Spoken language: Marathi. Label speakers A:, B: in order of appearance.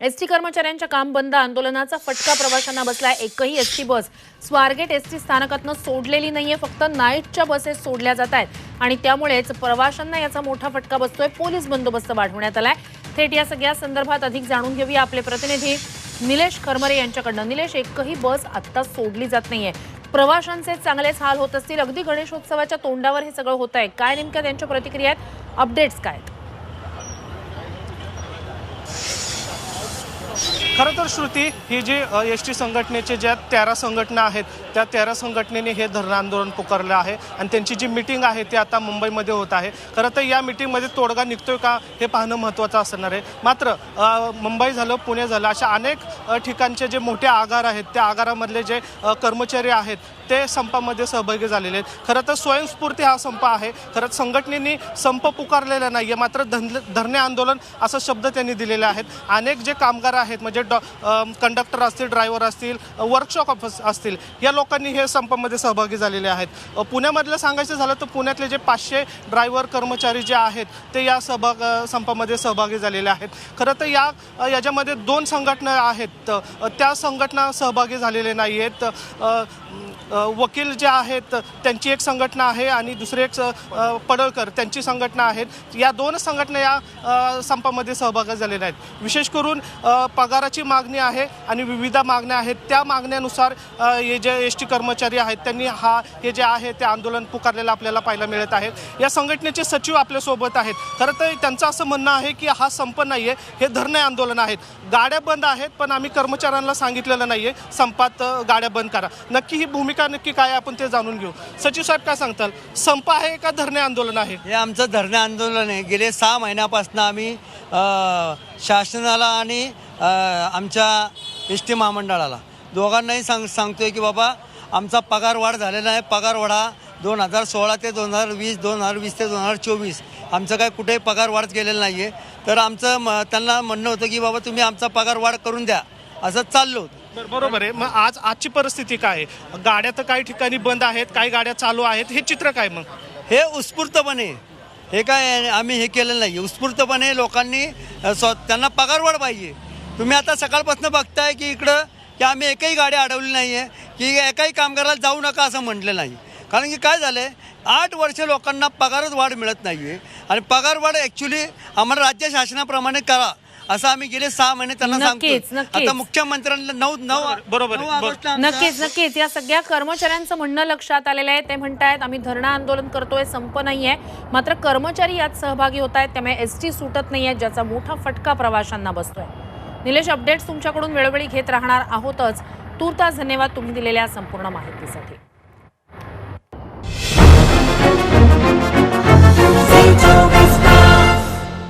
A: एसटी कर्मचाऱ्यांच्या काम बंद आंदोलनाचा फटका प्रवाशांना बसलाय. एकही एसटी बस स्वारगेट एसटी स्थानकातनं सोडलेली नाहीये फक्त नाईटच्या बसेस सोडल्या जात आहेत. आणि त्यामुळेच प्रवाशांना याचा मोठा फटका बसतोय. पोलीस बंदोबस्त वाढवण्यात आलाय. थेट या सगळ्या संदर्भात अधिक जाणून घेऊया आपले प्रतिनिधी निलेश खरमरे यांच्याकडनं. निलेश एकही बस आत्ता सोडली जात नाहीये. प्रवाशांचे चांगलेच हाल होत असतील. अगदी गणेशोत्सवाच्या तोंडावर हे सगळं होत आहे. काय नेमक्या त्यांच्या प्रतिक्रिया आहेत? अपडेट्स काय
B: खरं तर श्रुती ही जी एस टी संघटनेचे ज्या तेरा संघटना आहेत त्या तेरा संघटनेने हे धरणं आंदोलन पुकारलं आहे आणि त्यांची जी मिटिंग आहे ती आता मुंबईमध्ये होत आहे. खरं तर या मिटिंगमध्ये तोडगा निघतोय का हे पाहणं महत्त्वाचं असणार आहे. मात्र मुंबई झालं पुणे झालं अशा अनेक ठिकाणचे जे मोठे आगार आहेत त्या आगारामधले जे कर्मचारी आहेत ते संपामध्ये सहभागी झालेले आहेत. खरं तर स्वयंस्फूर्ती हा संप आहे. खरंच संघटनेने संप पुकारलेला नाही आहे मात्र धन धरणे आंदोलन असा शब्द त्यांनी दिलेले आहेत अनेक जे कामगार आहेत म्हणजे कंडक्टर असतील ड्रायव्हर असतील वर्कशॉप ऑफिस असतील या लोकांनी हे संपामध्ये सहभागी झालेले आहेत. पुण्यामधलं सांगायचं झालं तर पुण्यातले जे पाचशे ड्रायव्हर कर्मचारी जे आहेत ते या सहभाग संपामध्ये सहभागी झालेले आहेत. खरं तर या याच्यामध्ये दोन संघटना आहेत. त्या संघटना सहभागी झालेले नाही आहेत वकील जे आहेत त्यांची एक संघटना आहे आणि दुसरी एक स- पडळकर त्यांची संघटना आहेत. या दोन संघटना या संपामध्ये सहभागी झालेल्या आहेत. विशेष करून पगाराची पगाराची मागणी आहे आणि विविध मागण्या आहेत. त्या मागण्यानुसार हे जे एस टी कर्मचारी आहेत त्यांनी हा हे जे आहे ते आंदोलन पुकारलेलं आपल्याला पाहायला मिळत आहे. या संघटनेचे सचिव आपल्यासोबत आहेत. खरं तर त्यांचं असं म्हणणं आहे की हा संप नाही आहे हे धरणे आंदोलन आहेत. गाड्या बंद आहेत पण आम्ही कर्मचाऱ्यांना सांगितलेलं नाही आहे संपात गाड्या बंद करा. नक्की ही भूमिका नक्की काय आपण ते जाणून घेऊ. सचिव साहेब काय सांगताल? संप आहे का धरणे आंदोलन आहे?
C: हे आमचं धरणे आंदोलन आहे. गेले सहा महिन्यापासून आम्ही शासनाला आणि आमच्या एस टी महामंडळाला. दोघांनाही सांग सांगतोय की बाबा आमचा पगार वाढ झालेला आहे. पगार वाढा. दोन हजार सोळा ते दोन हजार वीस दोन हजार वीस ते दोन हजार चोवीस आमचं काय कुठेही पगार वाढ केलेलं नाही आहे तर आमचं म त्यांना म्हणणं होतं की बाबा तुम्ही आमचा पगार वाढ करून द्या. असं चाललो होतं.
B: बरोबर आहे. मग आज आजची परिस्थिती काय आहे? गाड्या तर काही ठिकाणी बंद आहेत काही गाड्या चालू आहेत. हे चित्र काय मग?
C: हे उत्स्फूर्तपणे हे काय आम्ही हे केलेलं नाही. उत्स्फूर्तपणे लोकांनी स्व त्यांना पगारवाढ पाहिजे. तुम्ही आता सकाळपासून बघताय की इकडं की आम्ही एकही गाडी अडवली नाही आहे की एकाही कामगाराला जाऊ नका असं म्हटलं नाही. कारण की काय झालं आहे आठ वर्ष लोकांना पगारच वाढ मिळत नाही आहे आणि पगारवाढ ॲक्च्युली आम्हाला राज्य शासनाप्रमाणे करा. असं आम्ही गेले सहा महिने त्यांना
A: नक्कीच,
C: सांगतो
A: नक्कीच.
C: आता मुख्यमंत्र्यांना नऊ नऊ
B: बरोबर आहे,
C: नऊ
B: बरोबर.
C: ऑगस्टला आमचा-
A: नक्कीच नक्कीच. या सगळ्या कर्मचाऱ्यांचं म्हणणं लक्षात आलेलं आहे. ते म्हणतायत आम्ही धरणं आंदोलन करतोय संप नाहीये. मात्र कर्मचारी यात सहभागी होत आहेत त्यामुळे एस टी सुटत नाहीये ज्याचा मोठा फटका प्रवाशांना बसतोय. निलेश अपडेट्स तुमच्याकडून वेळोवेळी घेत राहणार आहोतच. तूर्तास धन्यवाद तुम्ही दिलेल्या संपूर्ण माहितीसाठी.